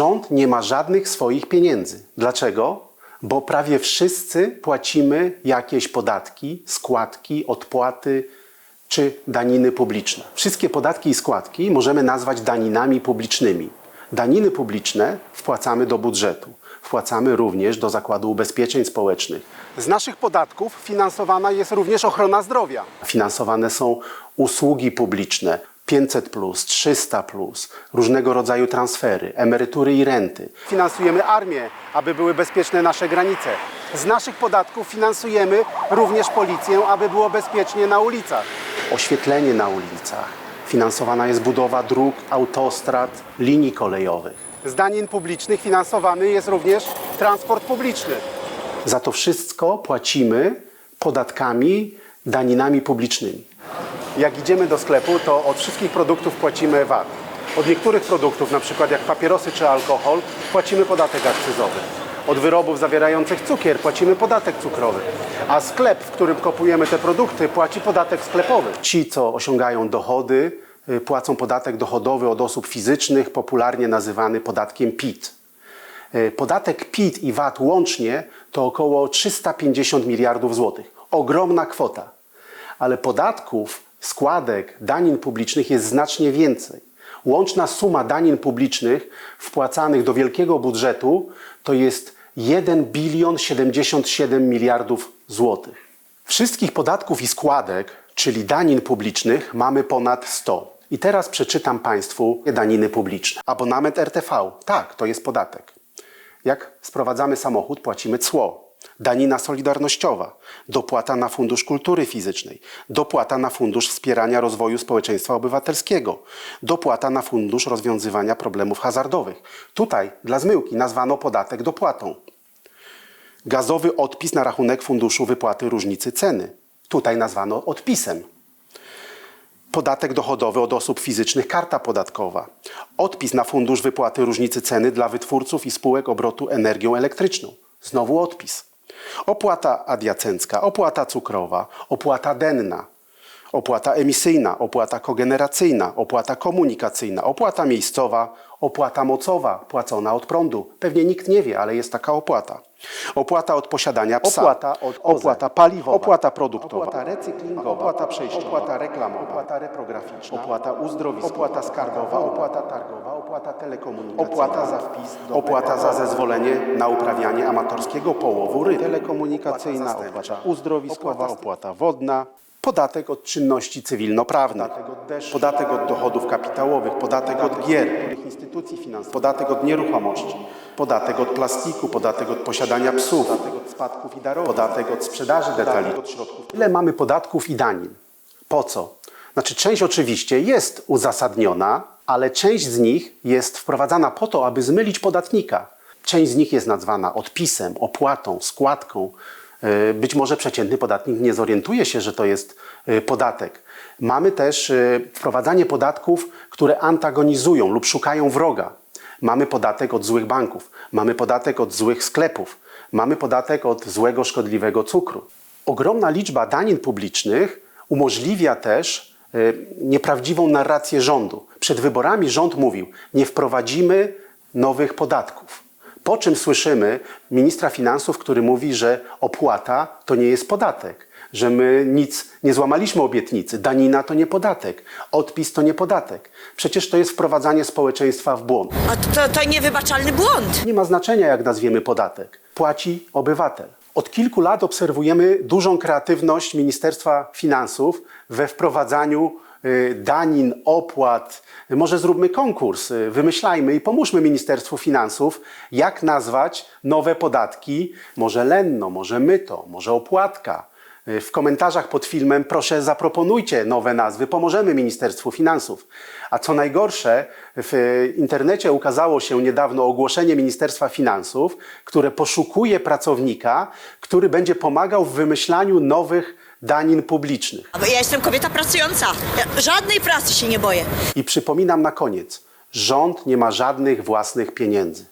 Rząd nie ma żadnych swoich pieniędzy. Dlaczego? Bo prawie wszyscy płacimy jakieś podatki, składki, odpłaty czy daniny publiczne. Wszystkie podatki i składki możemy nazwać daninami publicznymi. Daniny publiczne wpłacamy do budżetu. Wpłacamy również do Zakładu Ubezpieczeń Społecznych. Z naszych podatków finansowana jest również ochrona zdrowia. Finansowane są usługi publiczne, 500, 300, różnego rodzaju transfery, emerytury i renty. Finansujemy armię, aby były bezpieczne nasze granice. Z naszych podatków finansujemy również policję, aby było bezpiecznie na ulicach. Oświetlenie na ulicach. Finansowana jest budowa dróg, autostrad, linii kolejowych. Z danin publicznych finansowany jest również transport publiczny. Za to wszystko płacimy podatkami, daninami publicznymi. Jak idziemy do sklepu, to od wszystkich produktów płacimy VAT. Od niektórych produktów, na przykład jak papierosy czy alkohol, płacimy podatek akcyzowy. Od wyrobów zawierających cukier płacimy podatek cukrowy. A sklep, w którym kupujemy te produkty, płaci podatek sklepowy. Ci, co osiągają dochody, y, płacą podatek dochodowy od osób fizycznych, popularnie nazywany podatkiem PIT. Y, Podatek PIT i VAT łącznie to około 350 miliardów złotych. Ogromna kwota. Ale podatków, składek, danin publicznych jest znacznie więcej. Łączna suma danin publicznych wpłacanych do wielkiego budżetu to jest 1 bilion 77 miliardów złotych. Wszystkich podatków i składek, czyli danin publicznych, mamy ponad 100. I teraz przeczytam Państwu daniny publiczne. Abonament RTV, tak, to jest podatek. Jak sprowadzamy samochód, płacimy cło. Danina solidarnościowa, dopłata na Fundusz Kultury Fizycznej, dopłata na Fundusz Wspierania Rozwoju Społeczeństwa Obywatelskiego, dopłata na Fundusz Rozwiązywania Problemów Hazardowych. Tutaj dla zmyłki nazwano podatek dopłatą. Gazowy odpis na rachunek Funduszu Wypłaty Różnicy Ceny. Tutaj nazwano odpisem podatek dochodowy od osób fizycznych, karta podatkowa, odpis na fundusz wypłaty różnicy ceny dla wytwórców i spółek obrotu energią elektryczną. Znowu odpis. Opłata adiacencka, opłata cukrowa, opłata denna, opłata emisyjna, opłata kogeneracyjna, opłata komunikacyjna, opłata miejscowa, opłata mocowa płacona od prądu. Pewnie nikt nie wie, ale jest taka opłata. Opłata od posiadania psa, Opłata od opłata paliwowa, opłata produktowa, Opłata recyklingowa. opłata przejściowa, opłata reklamowa, opłata reprograficzna, opłata uzdrowiskowa, opłata skarbowa, opłata targowa, opłata telekomunikacyjna, opłata za wpis, opłata za zezwolenie na uprawianie amatorskiego połowu ryb, telekomunikacyjna, opłata. Uzdrowiskowa, opłata wodna, podatek od czynności cywilnoprawnych, podatek od dochodów kapitałowych, podatek od gier, instytucji finansowych, podatek od nieruchomości, podatek od plastiku, podatek od posiadania psów, podatek od spadków i darowizn, podatek od sprzedaży detalicznej. Ile mamy podatków i danin? Po co? Znaczy, część oczywiście jest uzasadniona, ale część z nich jest wprowadzana po to, aby zmylić podatnika. Część z nich jest nazwana odpisem, opłatą, składką. Yy, Być może przeciętny podatnik nie zorientuje się, że to jest yy, podatek. Mamy też yy, wprowadzanie podatków, które antagonizują lub szukają wroga. Mamy podatek od złych banków, mamy podatek od złych sklepów, mamy podatek od złego, szkodliwego cukru. Ogromna liczba danin publicznych umożliwia też nieprawdziwą narrację rządu. Przed wyborami rząd mówił: Nie wprowadzimy nowych podatków. Po czym słyszymy ministra finansów, który mówi, że opłata to nie jest podatek, że my nic nie złamaliśmy obietnicy, danina to nie podatek, odpis to nie podatek. Przecież to jest wprowadzanie społeczeństwa w błąd. A to, to niewybaczalny błąd. Nie ma znaczenia, jak nazwiemy podatek. Płaci obywatel. Od kilku lat obserwujemy dużą kreatywność Ministerstwa Finansów we wprowadzaniu danin, opłat. Może zróbmy konkurs, y, wymyślajmy i pomóżmy Ministerstwu Finansów, jak nazwać nowe podatki. Może lenno, może myto, może opłatka. Y, W komentarzach pod filmem proszę zaproponujcie nowe nazwy, pomożemy Ministerstwu Finansów. A co najgorsze, w internecie ukazało się niedawno ogłoszenie Ministerstwa Finansów, które poszukuje pracownika, który będzie pomagał w wymyślaniu nowych danin publicznych. Ja jestem kobieta pracująca. Ja żadnej pracy się nie boję. I przypominam na koniec, rząd nie ma żadnych własnych pieniędzy.